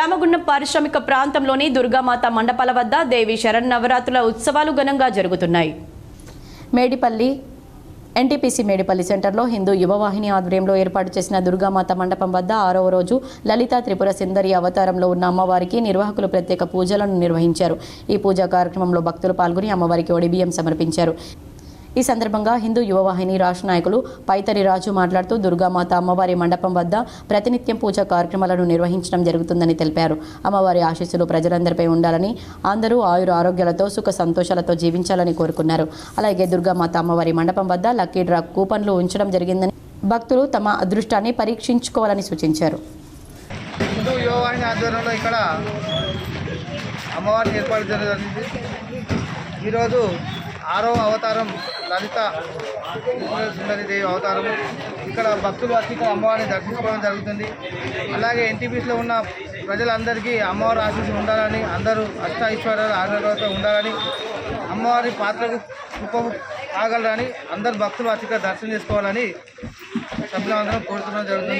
రామగుండం పారిశ్రామిక ప్రాంతంలోని దుర్గామాత మండపాల వద్ద దేవి శరణ్ నవరాత్రుల ఉత్సవాలు ఘనంగా జరుగుతున్నాయి. మేడిపల్లి ఎన్టీపీసీ మేడిపల్లి సెంటర్లో హిందూ యువవాహిని ఆధ్వర్యంలో ఏర్పాటు చేసిన దుర్గామాత మండపం వద్ద ఆరవ రోజు లలిత త్రిపుర సుందరి అవతారంలో ఉన్న అమ్మవారికి నిర్వాహకులు ప్రత్యేక పూజలను నిర్వహించారు. ఈ పూజా కార్యక్రమంలో భక్తులు పాల్గొని అమ్మవారికి ఒడిబియ్యం సమర్పించారు. ఈ సందర్భంగా హిందూ యువవాహిని రాష్ట్ర నాయకులు పైతరి రాజు మాట్లాడుతూ దుర్గామాత అమ్మవారి మండపం వద్ద ప్రతినిత్యం పూజా కార్యక్రమాలను నిర్వహించడం జరుగుతుందని తెలిపారు. అమ్మవారి ఆశీస్సులు ప్రజలందరిపై ఉండాలని అందరూ ఆయుర ఆరోగ్యాలతో సుఖ సంతోషాలతో జీవించాలని కోరుకున్నారు. అలాగే దుర్గామాత అమ్మవారి మండపం వద్ద లక్కీ డ్రా కూపన్లు ఉంచడం జరిగిందని భక్తులు తమ అదృష్టాన్ని పరీక్షించుకోవాలని సూచించారు. హిందూ యువవాహిని ఆధ్వర్యంలో ఇక్కడ అమ్మవారిని ఏర్పాటు జరిగింది. ఈరోజు ఆరవ అవతారం లలిత సుందరిదేవి అవతారం. ఇక్కడ భక్తులు వచ్చి ఇక్కడ అమ్మవారిని దర్శించుకోవడం జరుగుతుంది. అలాగే ఎన్టీపీసీలో ఉన్న ప్రజలందరికీ అమ్మవారి ఆశీస్సు ఉండాలని అందరూ అష్ట ఐశ్వర్యాలు ఆగ్రహాలతో ఉండాలని అమ్మవారి పాత్రకు ఉపము ఆగలరని అందరు భక్తులు వచ్చి ఇక్కడ దర్శనం చేసుకోవాలని సభ్యులందరం కోరుతున్నాం. జరుగుతుంది.